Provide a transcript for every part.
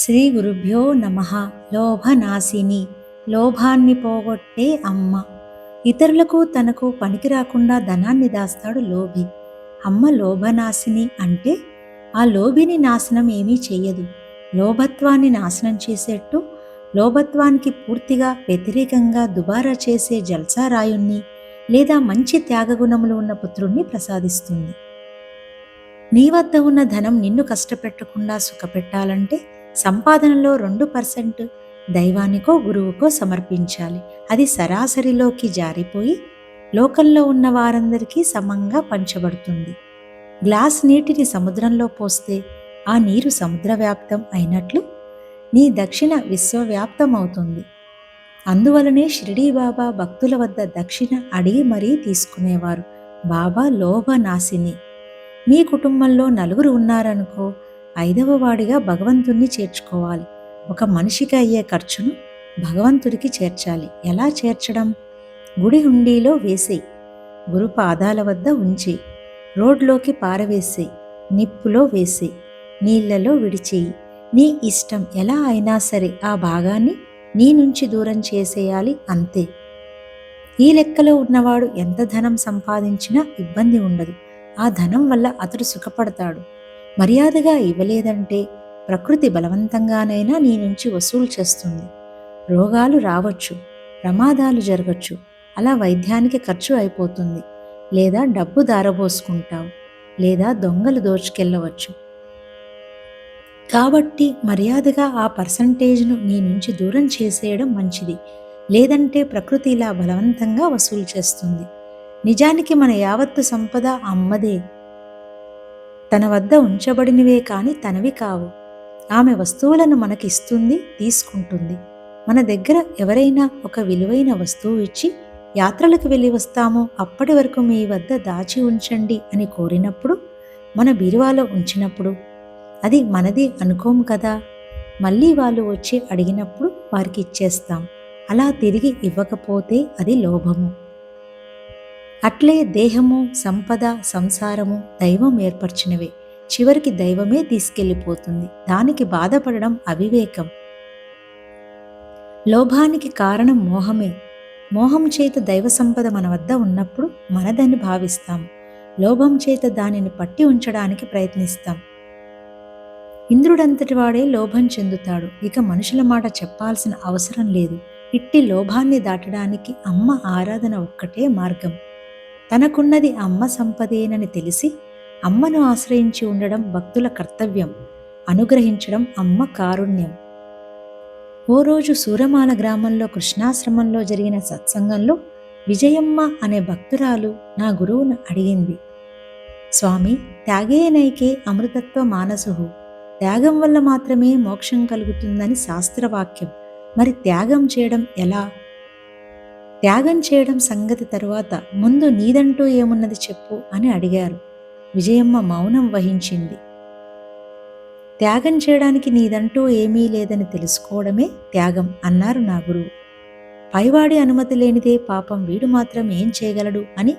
శ్రీ గురుభ్యో నమ. లోభనాశిని. లోభాన్ని పోగొట్టే అమ్మ. ఇతరులకు తనకు పనికి రాకుండా ధనాన్ని దాస్తాడు లోభి. అమ్మ లోభనాశిని అంటే ఆ లోభిని నాశనం ఏమీ చెయ్యదు. లోభత్వాన్ని నాశనం చేసేట్టు లోభత్వానికి పూర్తిగా వ్యతిరేకంగా దుబారా చేసే జల్సారాయుణ్ణి లేదా మంచి త్యాగగుణములు ఉన్న పుత్రుణ్ణి ప్రసాదిస్తుంది. నీ వద్ద ఉన్న ధనం నిన్ను కష్టపెట్టకుండా సుఖపెట్టాలంటే సంపాదనలో రెండు పర్సెంట్ దైవానికో గురువుకో సమర్పించాలి. అది సరాసరిలోకి జారిపోయి లోకంలో ఉన్న వారందరికీ సమంగా పంచబడుతుంది. గ్లాస్ నీటిని సముద్రంలో పోస్తే ఆ నీరు సముద్ర వ్యాప్తం అయినట్లు నీ దక్షిణ విశ్వవ్యాప్తం అవుతుంది. అందువలనే షిరిడీ బాబా భక్తుల వద్ద దక్షిణ అడిగి మరీ తీసుకునేవారు. బాబా లోభనాశిని. మీ కుటుంబంలో నలుగురు ఉన్నారనుకో ఐదవ వాడిగా భగవంతుణ్ణి చేర్చుకోవాలి. ఒక మనిషికి అయ్యే ఖర్చును భగవంతుడికి చేర్చాలి. ఎలా చేర్చడం? గుడి హుండీలో వేసేయి. గురు పాదాల వద్ద ఉంచి రోడ్లోకి పారవేసేయి. నిప్పులో వేసేయి. నీళ్ళలో విడిచేయి. నీ ఇష్టం ఎలా అయినా సరే ఆ భాగాన్ని నీ నుంచి దూరం చేసేయాలి అంతే. ఈ లెక్కలో ఉన్నవాడు ఎంత ధనం సంపాదించినా ఇబ్బంది ఉండదు. ఆ ధనం వల్ల అతడు సుఖపడతాడు. మర్యాదగా ఇవ్వలేదంటే ప్రకృతి బలవంతంగానైనా నీ నుంచి వసూలు చేస్తుంది. రోగాలు రావచ్చు ప్రమాదాలు జరగచ్చు అలా వైద్యానికి ఖర్చు అయిపోతుంది. లేదా డబ్బు దారబోసుకుంటావు లేదా దొంగలు దోచుకెళ్ళవచ్చు. కాబట్టి మర్యాదగా ఆ పర్సంటేజ్ను నీ నుంచి దూరం చేసేయడం మంచిది. లేదంటే ప్రకృతి ఇలా బలవంతంగా వసూలు చేస్తుంది. నిజానికి మన యావత్తు సంపద అమ్మదే. తన వద్ద ఉంచబడినవే కాని తనవి కావు. ఆమె వస్తువులను మనకిస్తుంది తీసుకుంటుంది. మన దగ్గర ఎవరైనా ఒక విలువైన వస్తువు ఇచ్చి యాత్రలకు వెళ్ళి వస్తామో అప్పటి వరకు మీ వద్ద దాచి ఉంచండి అని కోరినప్పుడు మన బీరువాలో ఉంచినప్పుడు అది మనది అనుకోము కదా. మళ్ళీ వాళ్ళు వచ్చి అడిగినప్పుడు వారికి ఇచ్చేస్తాం. అలా తిరిగి ఇవ్వకపోతే అది లోభము. అట్లే దేహము సంపద సంసారము దైవం ఏర్పరిచినవే. చివరికి దైవమే తీసుకెళ్ళిపోతుంది. దానికి బాధపడడం అవివేకం. లోభానికి కారణం మోహమే. మోహం చేత దైవ సంపద మన వద్ద ఉన్నప్పుడు మనదని భావిస్తాం. లోభం చేత దానిని పట్టి ఉంచడానికి ప్రయత్నిస్తాం. ఇంద్రుడంతటి వాడే లోభం చెందుతాడు. ఇక మనుషుల మాట చెప్పాల్సిన అవసరం లేదు. ఇట్టి లోభాన్ని దాటడానికి అమ్మ ఆరాధన ఒక్కటే మార్గం. తనకున్నది అమ్మ సంపదేనని తెలిసి అమ్మను ఆశ్రయించి ఉండడం భక్తుల కర్తవ్యం అనుగ్రహించడం అమ్మ కారుణ్యం. ఓ రోజు సూరమాల గ్రామంలో కృష్ణాశ్రమంలో జరిగిన సత్సంగంలో విజయమ్మ అనే భక్తురాలు నా గురువును అడిగింది. స్వామి త్యాగేనైకే అమృతత్వ మానసుహు త్యాగం వల్ల మాత్రమే మోక్షం కలుగుతుందని శాస్త్రవాక్యం. మరి త్యాగం చేయడం ఎలా? త్యాగం చేయడం సంగతి తరువాత ముందు నీదంటూ ఏమున్నది చెప్పు అని అడిగారు. విజయమ్మ మౌనం వహించింది. త్యాగం చేయడానికి నీదంటూ ఏమీ లేదని తెలుసుకోవడమే త్యాగం అన్నారు నా గురువు పైవాడి అనుమతి లేనిదే పాపం వీడు మాత్రం ఏం చేయగలడు అని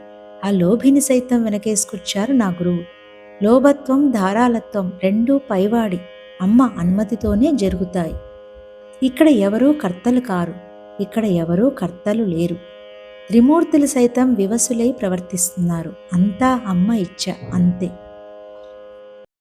ఆ లోభిని సైతం వెనకేసుకొచ్చారు నా గురువు లోభత్వం ధారాళత్వం రెండూ పైవాడి అమ్మ అనుమతితోనే జరుగుతాయి. ఇక్కడ ఎవరూ కర్తలు కారు. ఇక్కడ ఎవరూ కర్తలు లేరు. త్రిమూర్తులు సైతం వివసులై ప్రవర్తిస్తున్నారు. అంతా అమ్మ ఇచ్చ అంతే.